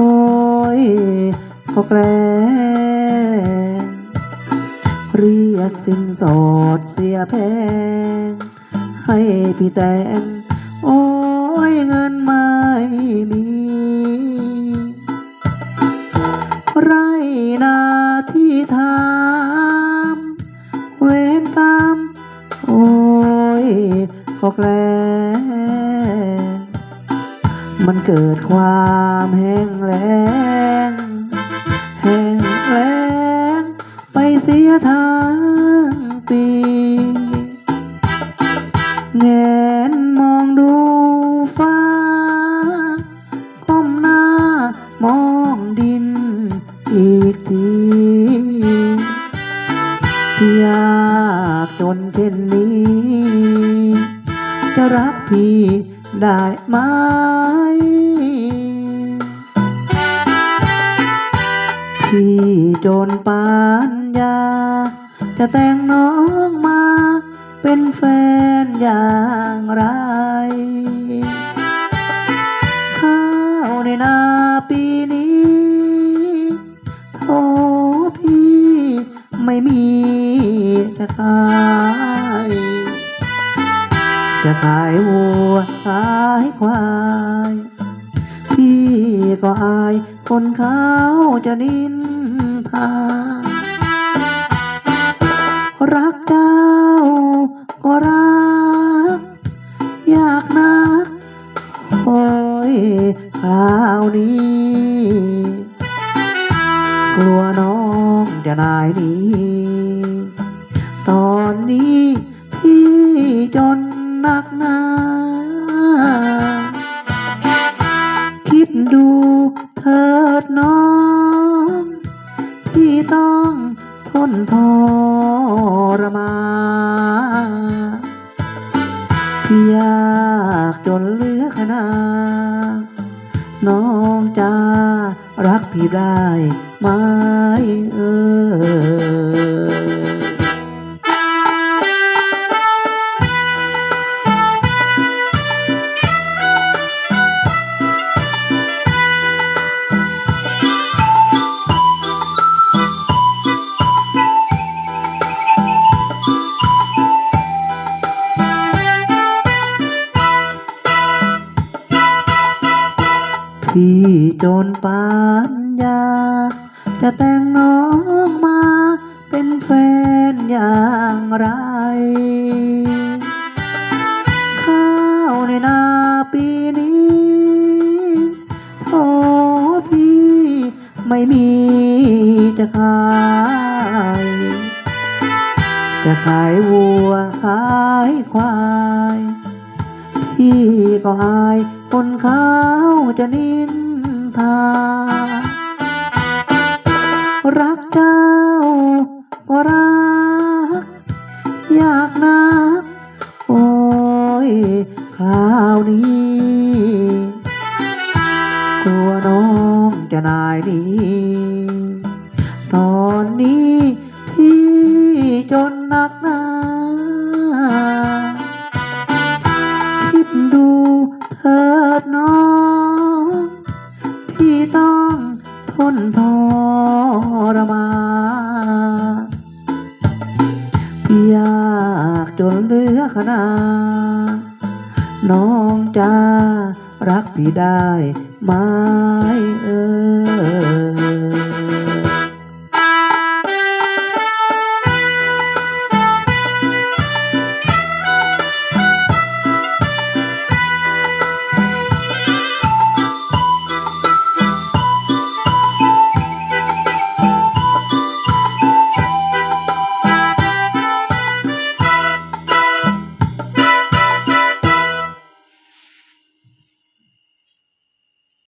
โอ้ยก็แกล้งเรียกสินสอดเสียแพง ให้พี่แตงโอ้ยเงินไม่มี ไรนาที่ทำเวรกรรมโอ้ยก็แกล มันเกิดความแห้งแล้ง แห้งแล้ง ไปเสียทาง ได้ไหมพี่จนปานยาจะแต่งน้องมาเป็นแฟนอย่างไร ข้าวในนาปีนี้โทพี่ไม่มีจะขาย ขายวัวขายควาย พี่ก็อายคนเขาจะนินทา รักเจ้าก็รัก อยากนักโอ้ยคราวนี้ กลัวน้องจะนายหนี้ ตอนนี้พี่จน นักหนาคิดดูเถิดน้องพี่ต้องทนทรมานยากจนเลือขนาน้องจะรักพี่ได้ไหมเออ พี่จนปานยาจะแต่งน้องมาเป็นแฟนอย่างไร ข้าวในนาปีนี้โอ้พี่ไม่มีจะขายจะขายวัวขายควาย พี่ก็อายคนเขาจะนินทา รักเจ้าก็รัก อยากนัก โอ้ยคราวนี้กลัวน้องจะนายหนี้ตอนนี้ ยากจนเหลือขนาน้องจะรักพี่ได้ไหมเอ่ย